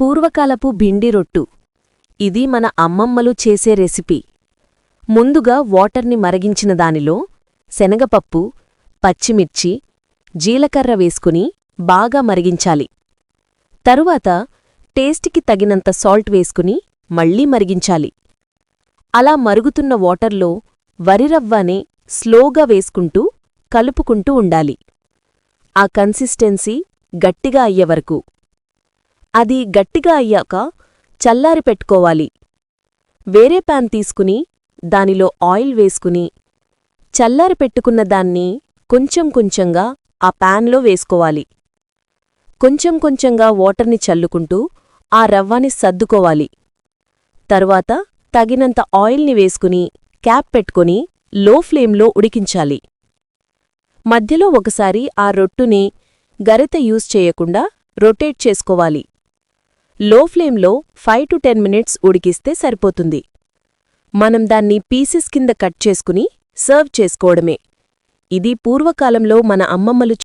పూర్వకాలపు భిండి రొట్టు. ఇది మన అమ్మమ్మలు చేసే రెసిపీ. ముందుగా వాటర్ని మరిగించిన దానిలో శనగపప్పు పచ్చిమిర్చి జీలకర్ర వేసుకుని బాగా మరిగించాలి. తరువాత టేస్ట్కి తగినంత సాల్ట్ వేసుకుని మళ్ళీ మరిగించాలి. అలా మరుగుతున్న వాటర్లో వరిరవ్వనే స్లోగా వేసుకుంటూ కలుపుకుంటూ ఉండాలి. ఆ కన్సిస్టెన్సీ గట్టిగా అయ్యేవరకు అది గట్టిగా అయ్యాక చల్లారి పెట్టుకోవాలి. వేరే పాన్ తీసుకుని దానిలో ఆయిల్ వేసుకుని చల్లారి పెట్టుకున్న దాన్ని కొంచెం కొంచెంగా ఆ పాన్లో వేసుకోవాలి. కొంచెం కొంచెంగా వాటర్ని చల్లుకుంటూ ఆ రవ్వని సర్దుకోవాలి. తరువాత తగినంత ఆయిల్ని వేసుకుని క్యాప్ పెట్టుకుని లో ఫ్లేమ్లో ఉడికించాలి. మధ్యలో ఒకసారి ఆ రొట్టుని గరిత యూజ్ చేయకుండా రొటేట్ చేసుకోవాలి. లో ఫ్లేమ్లో ఫైవ్ టు టెన్ మినిట్స్ ఉడికిస్తే సరిపోతుంది. మనం దాన్ని పీసెస్ కింద కట్ చేసుకుని సర్వ్ చేసుకోవడమే. ఇది పూర్వకాలంలో మన అమ్మమ్మలు